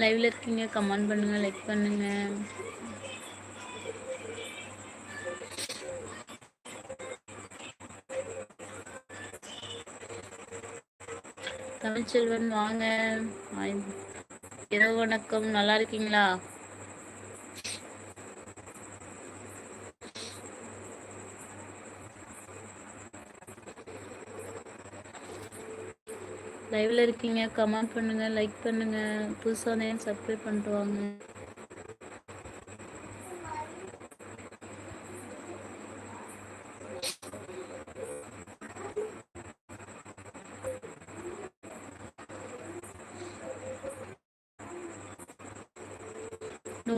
லைவ்ல இருக்கீங்க கமெண்ட் பண்ணுங்க லைக் பண்ணுங்க. தமிழ்ச்செல்வன் வாங்க. இரவு வணக்கம். நல்லா இருக்கீங்களா? லைவ்ல இருக்கீங்க கமெண்ட் பண்ணுங்க லைக் பண்ணுங்க. புதுசாக நேம் சப்ஸ்கிரைப் பண்ணிட்டு வாங்க?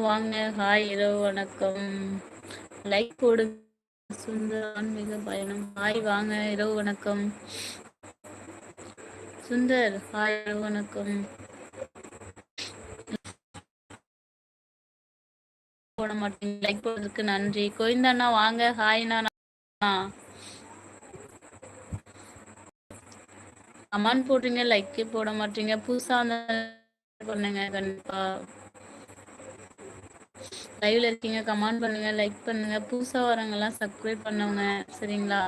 வாங்க. ஹாய் இரவு வணக்கம். லைக் போடு சுந்தர் ஆன்மீக பயணம் ஹாய் வாங்க. இரவு வணக்கம். சுந்தர் ஹாய் வணக்கம். போட மாட்டீங்க லைக் போடுறதுக்கு நன்றி கோயந்தாண்ணா வாங்க. ஹாய்ண்ணா கமெண்ட் போடுறீங்க லைக்கே போட மாட்டீங்க. புதுசா பண்ணுங்க கண்டிப்பா. லைவ்ல இருக்கீங்க கமெண்ட் பண்ணுங்க லைக் பண்ணுங்க. புதுசா வரவங்க எல்லாம் சப்ஸ்கிரைப் பண்ணவங்க சரிங்களா?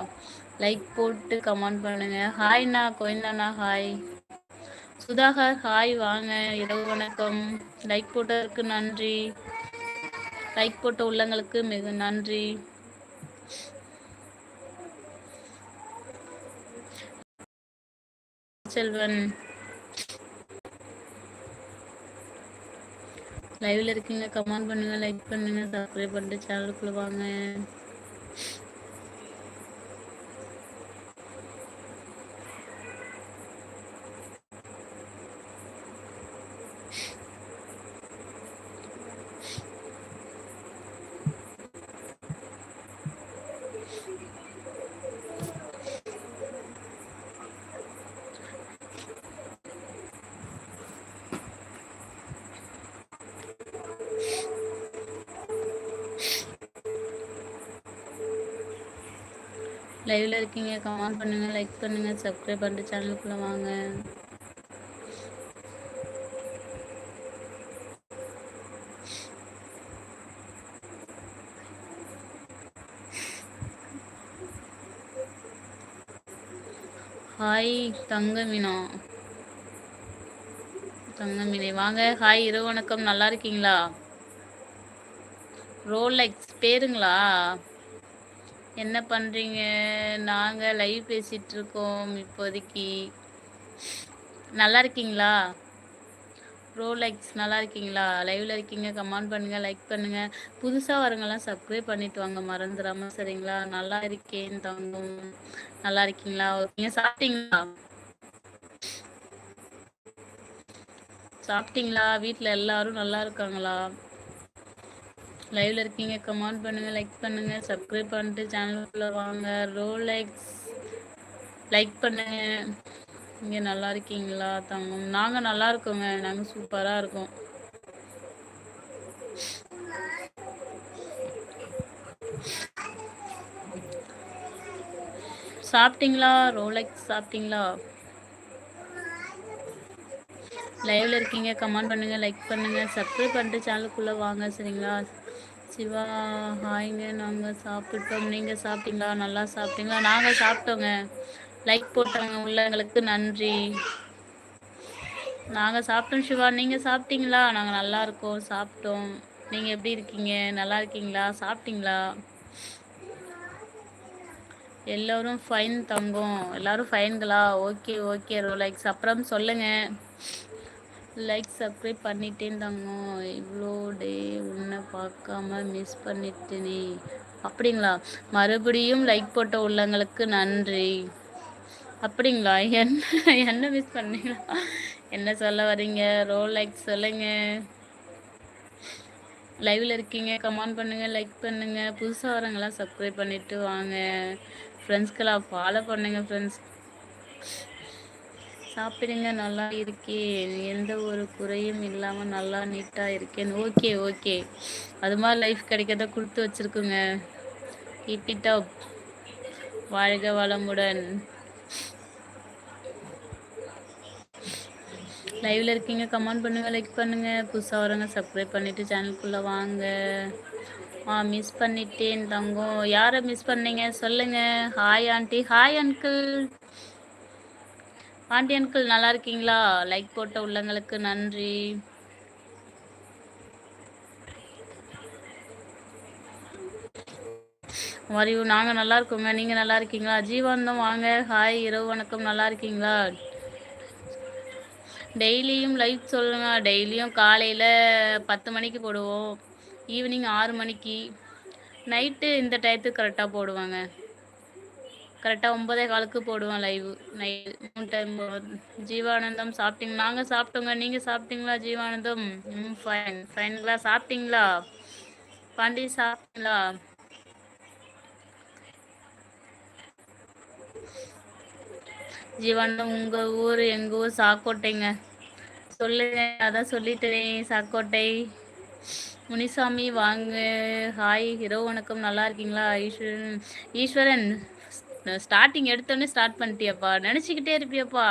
லைக் போட்டு கமெண்ட் பண்ணுங்க. ஹாய்ண்ணா கோயிந்தாண்ணா ஹாய் சுதாகர் ஹாய் வாங்க. இரவு வணக்கம். லைக் போட்டதற்கு நன்றி. லைக் போட்ட உள்ளங்களுக்கு மிக நன்றி. செல்வன். லைவ்ல இருக்கீங்க கமெண்ட் பண்ணுங்க லைக் பண்ணுங்க சப்ஸ்கிரைப் பண்ணிட்டு சேனலுக்குள்ள வாங்க. லைவ்ல இருக்கீங்க கமெண்ட் பண்ணுங்க லைக் பண்ணுங்க சப்ஸ்கிரைப் பண்ணிட்டு சேனலுக்குள்ள வாங்க. ஹாய் தங்கமினா. தங்கமினை வாங்க. ஹாய் இரவு வணக்கம். நல்லா இருக்கீங்களா? ரோலெக்ஸ் பேருங்களா? என்ன பண்ணுறீங்க நாங்கள் லைவ் பேசிகிட்டு இருக்கோம் இப்போதைக்கு. நல்லா இருக்கீங்களா? ரோலைக்ஸ் நல்லா இருக்கீங்களா? லைவ்ல இருக்கீங்க கமெண்ட் பண்ணுங்க லைக் பண்ணுங்க. புதுசாக வரவங்கலாம் சப்ஸ்கிரைப் பண்ணிட்டு வாங்க மறந்துடாம சரிங்களா? நல்லா இருக்கேன் தங்கம். நல்லா இருக்கீங்களா? நீங்க சாப்பிட்டீங்களா? சாப்பிட்டீங்களா? வீட்டில் எல்லாரும் நல்லா இருக்காங்களா? லைவ்ல இருக்கீங்க. கமெண்ட் பண்ணுங்க. லைக் பண்ணுங்க. சப்ஸ்கிரைப் பண்ணிட்டு சேனலுக்குள்ள வாங்க. ரோலெக்ஸ் லைக் பண்ணுங்க. நீங்க நல்லா இருக்கீங்களா? தங்கம். நாங்க நல்லா இருக்கோங்க. நாங்க சூப்பரா இருக்கோம். சாப்பிட்டீங்களா? ரோலெக்ஸ் சாப்பிட்டீங்களா? லைவ்ல இருக்கீங்க. கமெண்ட் பண்ணுங்க. லைக் பண்ணுங்க. சப்ஸ்கிரைப் பண்ணிட்டு சேனலுக்குள்ள வாங்க. சரிங்களா? சிவா ஹாய்ங்க நாங்கள் சாப்பிட்டோம். நீங்கள் சாப்பிட்டீங்களா? நல்லா சாப்பிட்டீங்களா? நாங்கள் சாப்பிட்டோங்க. லைக் போட்டாங்க. உள்ளவங்களுக்கு நன்றி. நாங்கள் சாப்பிட்டோம் சிவா. நீங்கள் சாப்பிட்டீங்களா? நாங்கள் நல்லா இருக்கோம். சாப்பிட்டோம். நீங்கள் எப்படி இருக்கீங்க? நல்லா இருக்கீங்களா? சாப்பிட்டீங்களா? எல்லோரும் ஃபைன் தங்கும். எல்லாரும் ஃபைன்களா ஓகே ஓகே லைக்ஸ் அப்புறம் சொல்லுங்கள் லைக் சப்ஸ்கிரைப் பண்ணிட்டேன் தாங்க இவ்வளோ டே உன்னை பார்க்காம மிஸ் பண்ணிட்டேனே. அப்படிங்களா? மறுபடியும் லைக் போட்ட உள்ளங்களுக்கு நன்றி. அப்படிங்களா? என்ன என்ன மிஸ் பண்ணீங்களா என்ன சொல்ல வரீங்க ரோல் லைக் சொல்லுங்க. லைவ்ல இருக்கீங்க. கமெண்ட் பண்ணுங்க லைக் பண்ணுங்க. புதுசாக வரவங்களாம் சப்ஸ்கிரைப் பண்ணிட்டு வாங்க. ஃப்ரெண்ட்ஸ்க்கெல்லாம் ஃபாலோ பண்ணுங்க ஃப்ரெண்ட்ஸ் சாப்பிடுங்க நல்லா இருக்கேன். எந்த ஒரு குறையும் இல்லாமல் நல்லா நீட்டாக இருக்கேன். Okay okay. அது மாதிரி லைஃப் கிடைக்கிறத கொடுத்து வச்சுருக்குங்க. இப்பிட்டப் வாழ்க வளமுடன். லைவ்ல இருக்கீங்க கமெண்ட் பண்ணுங்க லைக் பண்ணுங்க. புதுசா வரவங்க சப்ஸ்கிரைப் பண்ணிட்டு சேனலுக்குள்ள வாங்க. ஆ மிஸ் பண்ணிட்டேன் தங்கம். யார மிஸ் பண்ணீங்க? சொல்லுங்க. Hi aunty hi uncle aunty uncle நல்லா இருக்கீங்களா? லைக் போட்ட உள்ளங்களுக்கு நன்றி. வரியூ நாங்க நல்லா இருக்கோங்க நீங்க நல்லா இருக்கீங்களா? ஜீவானந்தம் வாங்க. ஹாய் இரவு வணக்கம். நல்லா இருக்கீங்களா? டெய்லியும் லைவ் சொல்லுங்க. டெய்லியும் காலையில பத்து மணிக்கு போடுவோம். ஈவினிங் ஆறு மணிக்கு. நைட்டு இந்த டயத்துக்கு கரெக்டாக போடுவாங்க. கரெக்டா ஒன்பதே காலுக்கு போடுவோம் லைவ் நைட் மூணு டைம் ஜீவானந்தம் சாப்பிட்டீங்க நாங்க சாப்பிட்டோங்க நீங்க சாப்பிட்டீங்களா ஜீவானந்தம்? ம் ஃபைன் ஃபைனுங்களா சாப்பிட்டீங்களா? பாண்டி சாப்பிட்டீங்களா? ஜீவானந்தம் உங்க ஊர் எங்க ஊர் சாக்கோட்டைங்க. சொல்லுங்க அதான் சொல்லிட்டேன் சாக்கோட்டை. முனிசாமி வாங்க. ஹாய் இரவு வணக்கம். நல்லா இருக்கீங்களா ஈஸ்வரன்? ஈஸ்வரன் ஸ்டார்டிங் எடுத்தோடனே ஸ்டார்ட் பண்ணிட்டியப்பா. நினச்சிக்கிட்டே இருப்பியப்பா.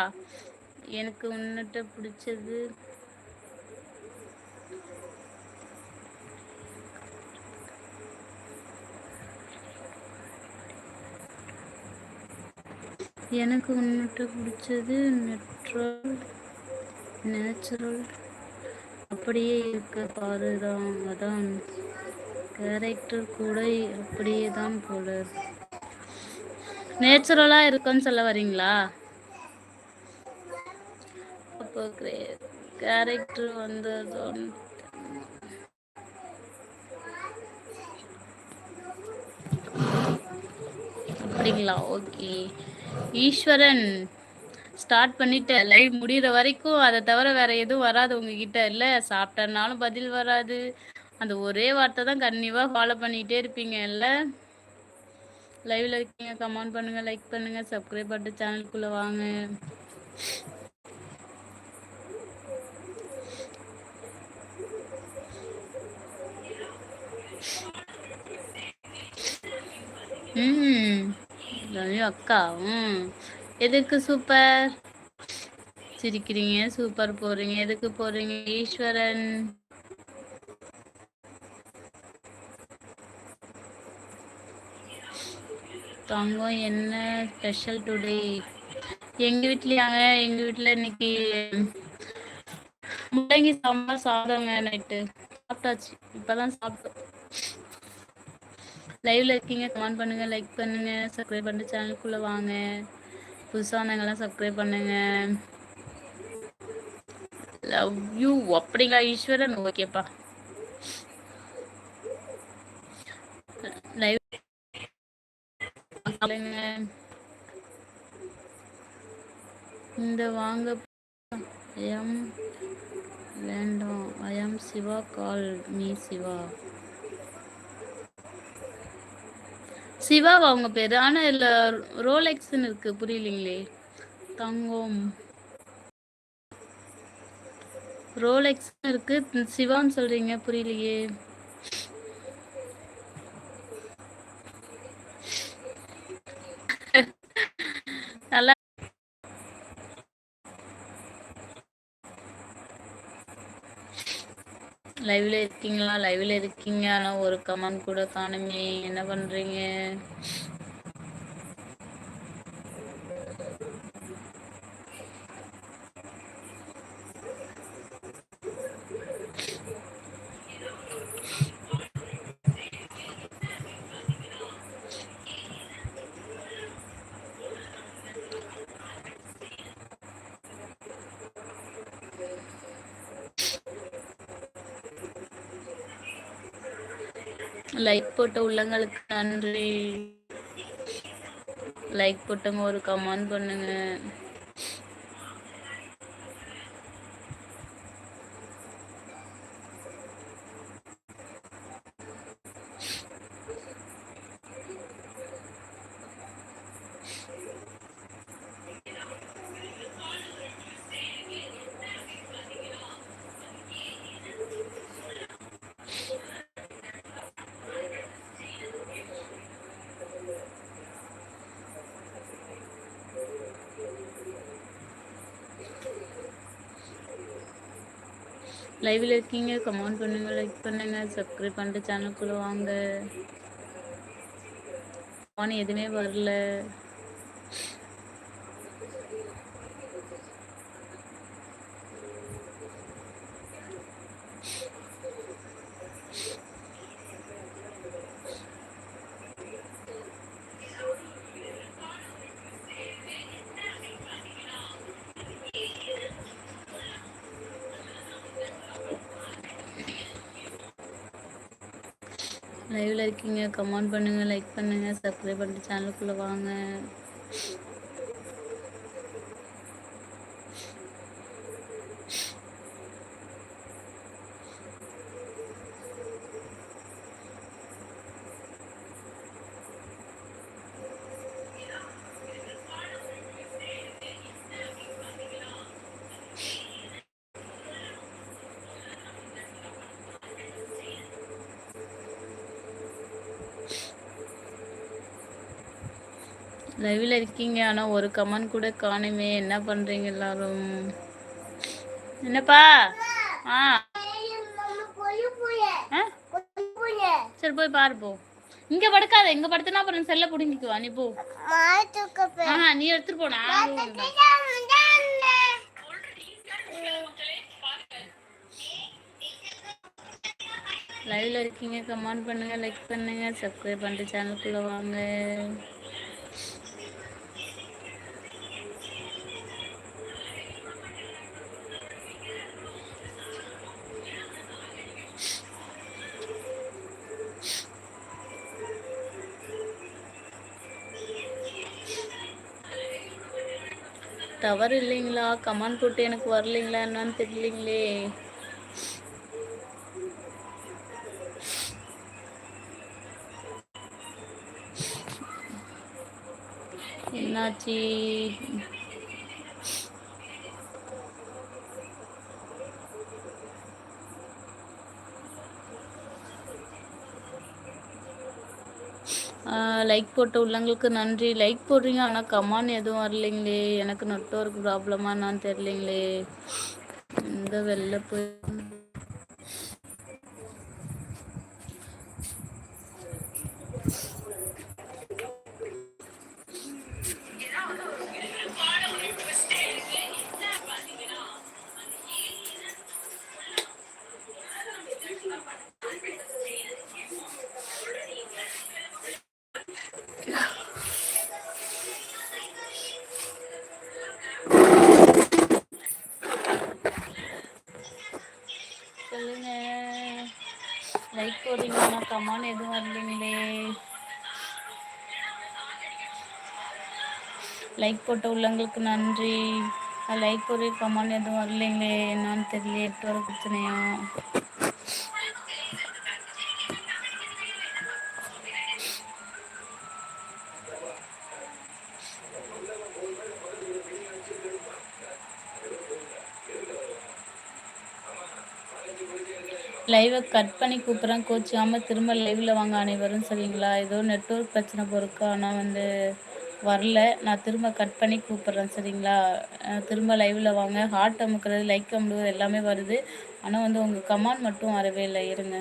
எனக்கு உன்னிட்ட பிடிச்சது. எனக்கு உன்னிட்ட பிடிச்சது நெட்ரல் நேச்சுரல் அப்படியே இருக்க பாருதான் அதான். கேரக்டர் கூட அப்படியே தான் போல நேச்சுரலாக இருக்குன்னு சொல்ல வரீங்களா? அப்போ கேரக்டர் வந்து அப்படிங்களா? ஓகே. ஈஸ்வரன் ஸ்டார்ட் பண்ணிட்டு லைவ் முடிகிற வரைக்கும் அதை தவிர வேற எதுவும் வராது உங்ககிட்ட. இல்லை சாப்பிட்டனாலும் பதில் வராது. அந்த ஒரே வார்த்தை தான் கண்டிப்பாக ஃபாலோ பண்ணிகிட்டே இருப்பீங்க. இல்லை? லைவ்ல இருக்கீங்க கமெண்ட் பண்ணுங்க லைக் பண்ணுங்க சப்ஸ்கிரைப் பண்ணிட்டு சேனலுக்குள்ள வாங்க. ம் அக்கா ம். எதுக்கு சூப்பர் சிரிக்கிறீங்க சூப்பர் போறீங்க எதுக்கு போறீங்க ஈஸ்வரன்? தங்கம் என்ன ஸ்பெஷல் டுடே எங்க வீட்லயாங்க எங்க வீட்ல இன்னைக்கு முள்ளங்கி சாம்பார் சாதங்க நைட்டு. சாப்பிட்டாச்சு. இப்பதான் சாப்பிட்டோம். லைவ்ல இருக்கீங்க கமெண்ட் பண்ணுங்க லைக் பண்ணுங்க சப்ஸ்கிரைப் பண்ணிட்டு சேனலுக்குள்ள வாங்க. புதுசானவங்கெல்லாம் சப்ஸ்கிரைப் பண்ணுங்க. லவ் யூ அப்படிங்களா ஈஸ்வரன்? ஓகேப்பா லைவ் இந்த வாங்க எம் வேண்டாம் I am Siva call me Siva. சிவாவா அவங்க பேரு? ஆனா இல்ல ரோலெக்ஸ்ன்னு இருக்கு. புரியலீங்களே. தங்கம். ரோலெக்ஸ் இருக்கு. சிவான்னு சொல்றீங்க. புரியலையே நல்லா லைவ்ல இருக்கீங்களா? லைவ்ல இருக்கீங்க. ஆனா ஒரு கமெண்ட் கூட காணுமே. என்ன பண்றீங்க? லைக் போட்ட உள்ளங்களுக்கு நன்றி. லைக் போட்டவங்க ஒரு கமெண்ட் பண்ணுங்க. லைவ்ல இருக்கீங்க. கமெண்ட் பண்ணுங்க. லைக் பண்ணுங்க. சப்ஸ்கிரைப் பண்ணிட்டு சேனலுக்குள்ள வாங்க. மணி எதுவுமே வரல. லைவ்ல இருக்கீங்க. கமெண்ட் பண்ணுங்க லைக் பண்ணுங்க சப்ஸ்கிரைப் பண்ணிட்டு சேனலுக்குள்ள வாங்க. லைவ்ல இருக்கீங்க. ஆனா ஒரு கமெண்ட் கூட காணுமே. என்ன பண்றீங்க எல்லாரும்? என்னப்பா? ஆ. சரி போய் பாரு போ. இங்க படுக்காத. இங்க படுத்தனா அப்புறம் செல்ல புடுங்கிக்குவா நீ போ. ஆ நீ எடுத்துட்டு போனா லைவ்ல இருக்கீங்க. கமெண்ட் பண்ணுங்க. லைக் பண்ணுங்க. சப்ஸ்கிரைப் பண்ணிட்டு சேனலுக்குள்ள வாங்க. டவர் இல்லைங்களா? கமெண்ட் போட்டு எனக்கு வரலைங்களா? என்னன்னு தெரியலீங்களே. என்னாச்சு? லைக் போட்ட உள்ளங்களுக்கு நன்றி. லைக் போடுறீங்க ஆனால் கமான் எதுவும் வரலைங்களே. எனக்கு நெட்ஒர்க் ப்ராப்ளமாக என்னான்னு தெரியலைங்களே. இந்த வெளில போய் கமெண்ட் கமான் எதுவும் வரலீங்களே. லைக் போட்ட உள்ளங்களுக்கு நன்றி. லைக் ஒரு கமான் எதுவும் வரலைங்களே. என்னன்னு தெரியல எட்டு வர பிரச்சனையா லைவை கட் பண்ணி கூப்பிட்றேன். கோச்சிக்காமல் திரும்ப லைவில் வாங்க அனைவரும் சரிங்களா? ஏதோ நெட்ஒர்க் பிரச்சனை பொறுக்கா ஆனால் வந்து வரல. நான் திரும்ப கட் பண்ணி கூப்பிட்றேன் சரிங்களா? திரும்ப லைவில் வாங்க. ஹார்ட் அமுக்கிறது லைக் அமுடுவது எல்லாமே வருது. ஆனால் வந்து உங்கள் கமாண்ட் மட்டும் வரவே இல்லை. இருங்க.